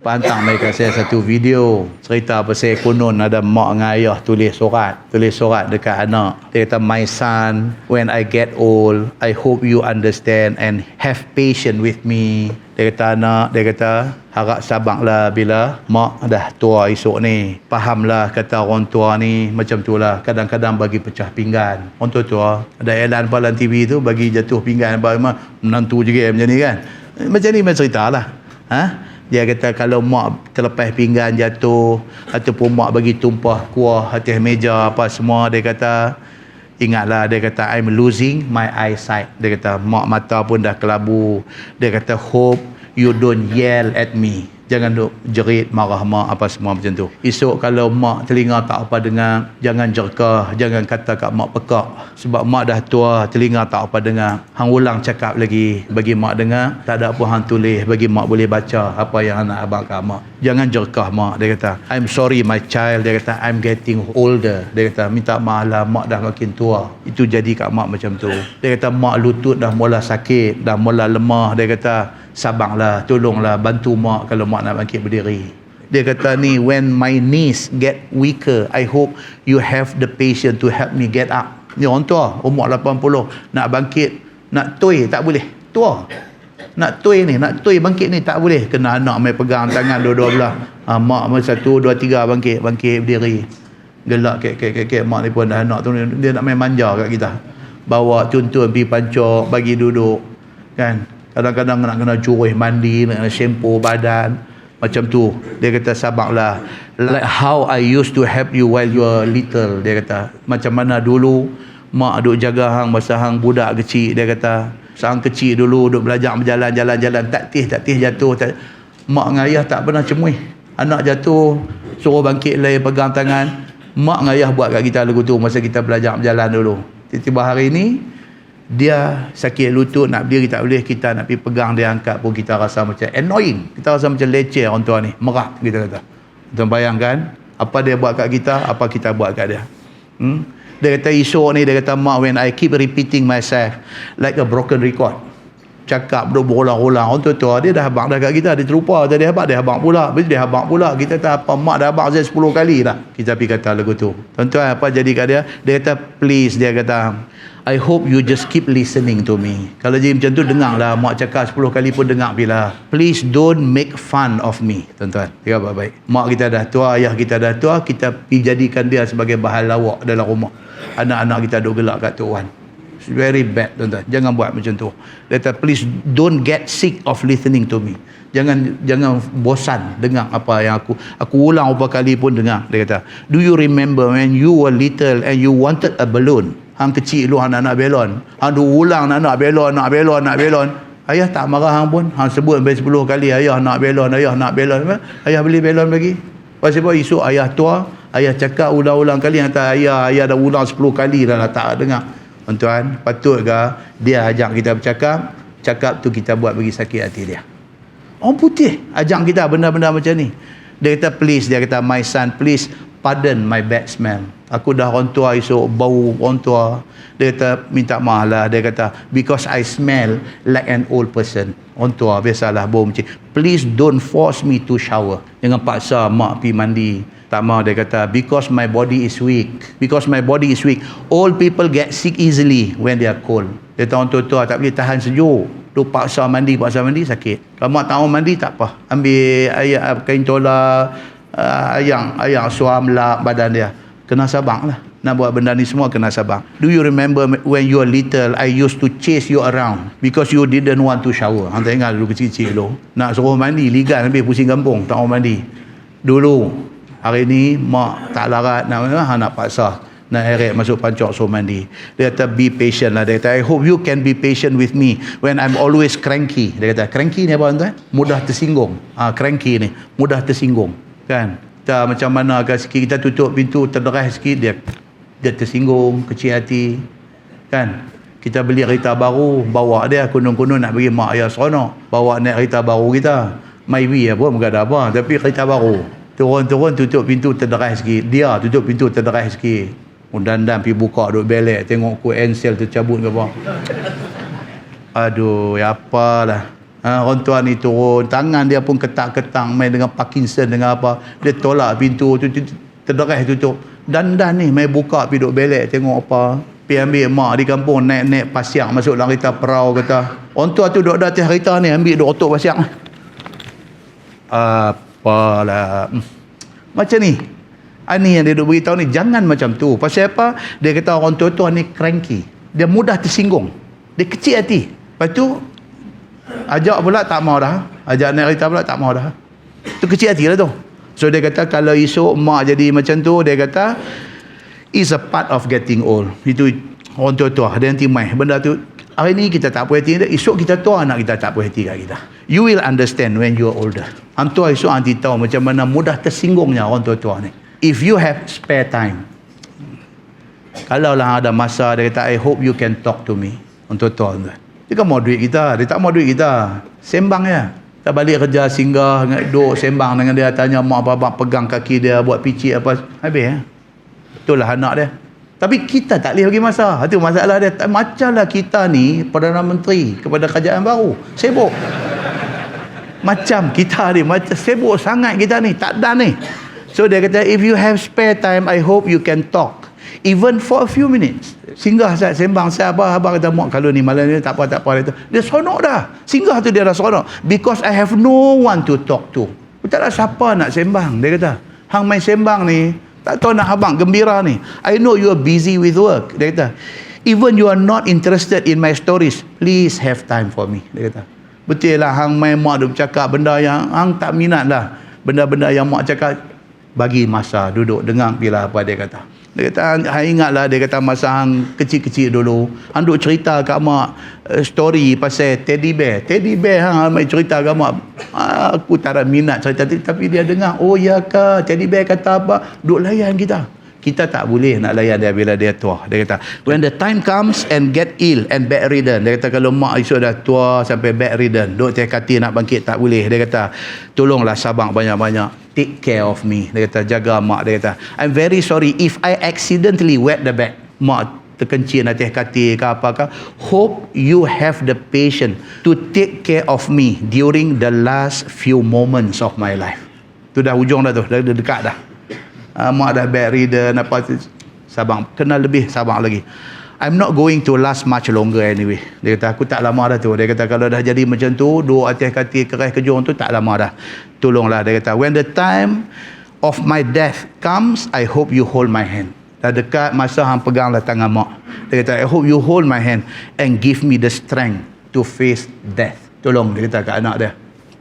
Pantang mereka saya satu video cerita pasal konon ada mak dengan ayah tulis surat. Tulis surat dekat anak. Dia kata, My son, when I get old, I hope you understand and have patience with me. Dia kata anak, dia kata harap sabarlah bila mak dah tua esok ni. Fahamlah kata orang tua ni macam tu lah. Kadang-kadang bagi pecah pinggan. Orang tua tua ada elan dalam TV tu bagi jatuh pinggan. Menantu juga macam ni kan. Macam ni macam cerita lah. Ha? Dia kata kalau mak terlepas pinggan jatuh ataupun mak bagi tumpah kuah atas meja apa semua dia kata ingatlah dia kata I'm losing my eyesight. Dia kata mak mata pun dah kelabu. Dia kata hope you don't yell at me. Jangan duk jerit, marah mak apa semua macam tu. Esok kalau mak telinga tak apa dengar, jangan jerkah, jangan kata kat mak pekak. Sebab mak dah tua, telinga tak apa dengar. Hang ulang cakap lagi bagi mak dengar, tak ada apa hang tulis bagi mak boleh baca apa yang anak abang kat mak. Jangan jerkah mak, dia kata. I'm sorry my child, dia kata I'm getting older. Dia kata minta maaf lah mak dah makin tua. Itu jadi kat mak macam tu. Dia kata mak lutut dah mula sakit, dah mula lemah. Dia kata sabarlah, tolonglah bantu mak kalau mak nak bangkit berdiri. Dia kata ni when my knees get weaker, I hope you have the patience to help me get up. Ni orang tua, umur 80, nak bangkit, nak tui tak boleh. Tua. Nak tui ni, nak tui bangkit ni tak boleh. Kena anak mai pegang tangan dua-dua belah. Ha, mak mai satu, dua, tiga bangkit, bangkit berdiri. Gelak kek kek kek kek mak ni pun dah anak tu dia nak main manja kat kita. Bawa tuntun pergi pancok, bagi duduk. Kan? Kadang-kadang nak kena curih mandi, nak kena shampoo badan. Macam tu. Dia kata sabarlah. Like how I used to help you while you are little. Dia kata. Macam mana dulu mak duk jaga hang masa hang budak kecil. Dia kata. Sang kecil dulu duk belajar berjalan jalan jalan tak tih tak tih jatuh tak mak dengan ayah tak pernah cemuih anak jatuh suruh bangkit lagi pegang tangan mak dengan ayah buat kat kita lagu tu masa kita belajar berjalan dulu tiba-tiba hari ni dia sakit lutut nak berdiri tak boleh kita nak pergi pegang dia angkat pun kita rasa macam annoying. Kita rasa macam leceh orang tua ni. Merah kita kata. Tuan bayangkan apa dia buat kat kita apa kita buat kat dia. Hmm? dia kata esok ni dia kata mak when I keep repeating myself like a broken record. Cakap duk berulang-ulang. Orang tua-tua dia dah habak dah kat kita. Dia terlupa tadi habak dia habak pula. Bila dia habak pula kita tak apa mak dah habak saya 10 kali dah? Kita pergi kata lagu tu. Tuan-tuan apa jadi kat dia? Dia kata please dia kata I hope you just keep listening to me. Kalau jadi macam tu dengarlah mak cakap 10 kali pun dengar bila. Please don't make fun of me, tuan-tuan. Dia baik-baik. Mak kita dah tua, ayah kita dah tua, kita jadikan dia sebagai bahan lawak dalam rumah. Anak-anak kita duk gelak kat tuan. It's very bad, tuan-tuan. Jangan buat macam tu. Kata, please don't get sick of listening to me. Jangan jangan bosan dengar apa yang aku aku ulang beberapa kali pun dengar. Dia kata, do you remember when you were little and you wanted a balloon? Hang kecil dulu hang nak belon. Hang duk ulang nak nak belon, nak belon, nak belon. Ayah tak marah hang pun. Hang sebut sampai 10 kali ayah nak belon, ayah nak belon. Ayah beli belon bagi. Pasal apa esok ayah tua, ayah cakap ulang-ulang kali hantar ayah, ayah dah ulang 10 kali dah lah tak dengar. Tuan-tuan, patut ke dia ajak kita bercakap, cakap tu kita buat bagi sakit hati dia. Orang putih ajak kita benda-benda macam ni. Dia kata please, dia kata my son please pardon my bad smell. Aku dah orang tua esok bau orang tua. Dia kata minta maaf lah. Dia kata because I smell like an old person. Orang tua biasalah bau macam. Please don't force me to shower. Jangan paksa mak pergi mandi. Tak mau dia kata because my body is weak. Because my body is weak. Old people get sick easily when they are cold. Dia orang tua-tua tak boleh tahan sejuk. Tu paksa mandi, paksa mandi sakit. Kalau mak tak mau mandi tak apa. Ambil ayat kain tola, uh, ayang ayang suam lap badan dia kena sabar lah. Nak buat benda ni semua kena sabar do you remember when you are little I used to chase you around? Because you didn't want to shower. Hang ingat dulu kecil-kecil dulu nak suruh mandi ligan habis pusing kampung tak mau mandi. Dulu hari ni mak tak larat nak hang nak paksa nak heret masuk pancok suruh mandi. Dia kata be patient lah. Dia kata I hope you can be patient with me when I'm always cranky. Dia kata cranky ni apa tuan? Mudah tersinggung. Ha, cranky ni. Mudah tersinggung kan kita macam mana kan sikit kita tutup pintu terderas sikit dia dia tersinggung kecil hati. Kan? Kita beli kereta baru bawa dia kunung-kunung nak bagi mak ayah seronok. Bawa naik kereta baru kita. Maybe apa bukan ada apa tapi kereta baru. Turun-turun tutup pintu terderas sikit. Dia tutup pintu terderas sikit. Dan-dan pergi buka duk belek tengok ku ensel tercabut ke apa. Aduh ya apalah Ha, orang tua ni turun, tangan dia pun ketak-ketang main dengan Parkinson dengan apa. Dia tolak pintu tu terderas tutup. Dan dan ni main buka pergi duduk belek tengok apa. Pergi ambil mak di kampung naik-naik pasiak masuk dalam kereta perau kata. Orang tua tu duduk di atas kereta ni ambil duduk otok pasiak. Apalah. Macam ni. Ini yang dia duk beritahu ni jangan macam tu. Pasal apa? Dia kata orang tua-tua ni cranky. Dia mudah tersinggung. Dia kecil hati. Lepas tu ajak pula tak mau dah. Ajak naik kereta pula tak mau dah. Tu kecil hati lah tu. So dia kata kalau esok mak jadi macam tu dia kata is a part of getting old. Itu orang tua-tua dia nanti mai. Benda tu hari ni kita tak puas hati esok kita tua anak kita tak puas hati kat kita. You will understand when you are older. Hang tua esok nanti tahu macam mana mudah tersinggungnya orang tua-tua ni if you have spare time kalau lah ada masa dia kata I hope you can talk to me untuk tuan dia kan mau duit kita dia tak mau duit kita. Sembang ya. Tak balik kerja singgah duduk sembang dengan dia tanya mak bapak pegang kaki dia buat picit apa. Habis ya. Itulah anak dia. Tapi kita tak boleh bagi masa. Itu masalah dia. Macamlah kita ni Perdana Menteri kepada kerajaan baru. Sibuk. Macam kita ni macam sibuk sangat kita ni. Tak ada ni. So dia kata, if you have spare time, I hope you can talk. Even for a few minutes. Singgah saya sembang saya apa abang kata mak kalau ni malam ni tak apa tak apa itu. Dia seronok dah. Singgah tu dia dah seronok because I have no one to talk to. Tak ada siapa nak sembang. Dia kata, hang main sembang ni tak tahu nak abang gembira ni. I know you are busy with work. Dia kata, even you are not interested in my stories, please have time for me. Dia kata, betul lah hang main mak duk cakap benda yang hang tak minat lah. Benda-benda yang mak cakap bagi masa duduk dengar bila apa dia kata dia kata hang ingatlah dia kata masa hang kecil-kecil dulu. Hang duk cerita kat mak uh, story pasal teddy bear. Teddy bear hang mai cerita kat mak aku tak ada minat cerita tapi dia dengar oh ya ke? Teddy bear kata apa? Duk layan kita. Kita tak boleh nak layan dia bila dia tua dia kata. When the time comes and get ill and bedridden dia kata kalau mak esok dah tua sampai bedridden duk tiap kati nak bangkit tak boleh. Dia kata tolonglah sabang banyak-banyak take care of me. Dia kata jaga mak dia kata. I'm very sorry. If I accidentally wet the bed mak terkencing atas katil ke apa ke hope you have the patience to take care of me during the last few moments of my life. Tu dah ujung dah tu. Dah dekat dah. Uh, mak dah bedridden apa sabang. Kena lebih sabang lagi I'm not going to last much longer anyway. Dia kata aku tak lama dah tu. Dia kata kalau dah jadi macam tu, dua atas katil keras kejung tu tak lama dah. Tolonglah dia kata when the time of my death comes, I hope you hold my hand. Dah dekat masa hang peganglah tangan mak. Dia kata I hope you hold my hand and give me the strength to face death. Tolong dia kata ke anak dia.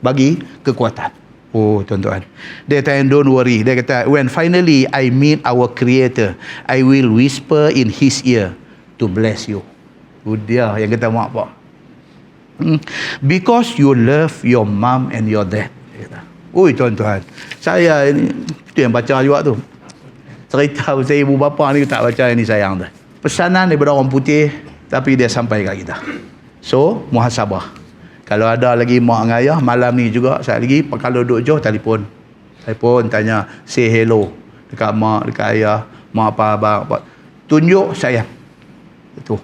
Bagi kekuatan. Oh tuan-tuan. Dia kata don't worry. Dia kata when finally I meet our creator, I will whisper in his ear to bless you. Oh, dia yang kata mak pak. Hmm. Because you love your mom and your dad. Oi tuan-tuan. Saya ini itu yang baca juga tu. Cerita saya ibu bapa ni tak baca ini sayang dah. Pesanan daripada orang putih tapi dia sampai kat kita. So, muhasabah. Kalau ada lagi mak dengan ayah, malam ni juga saya lagi, kalau duduk jauh, telefon. Telefon, tanya, say hello. Dekat mak, dekat ayah, mak apa, abang, apa. Tunjuk sayang. Itu.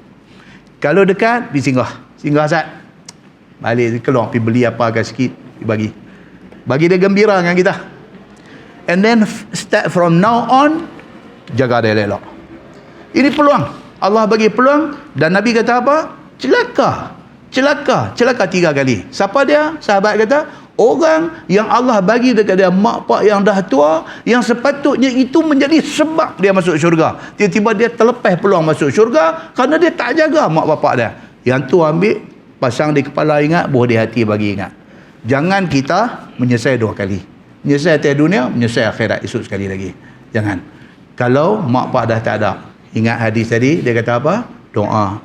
Kalau dekat, pergi singgah. Singgah Azad. Balik, keluar, pergi beli apa agak sikit, bagi. Bagi dia gembira dengan kita. And then, start from now on, jaga dia elok. Ini peluang. Allah bagi peluang, dan Nabi kata apa? Celaka celaka celaka tiga kali siapa dia sahabat kata orang yang Allah bagi dekat dia mak pak yang dah tua yang sepatutnya itu menjadi sebab dia masuk syurga. Tiba-tiba dia terlepas peluang masuk syurga kerana dia tak jaga mak bapak dia. Yang tu ambil pasang di kepala ingat buah di hati bagi ingat. Jangan kita menyesal dua kali. Menyesal atas dunia menyesal akhirat esok sekali lagi. Jangan. Kalau mak pak dah tak ada ingat hadis tadi dia kata apa? Doa.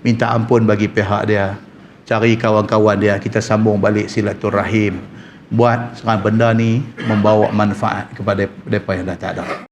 Minta ampun bagi pihak dia cari kawan-kawan dia kita sambung balik silaturahim. Buat sekarang benda ni membawa manfaat kepada mereka yang dah tak ada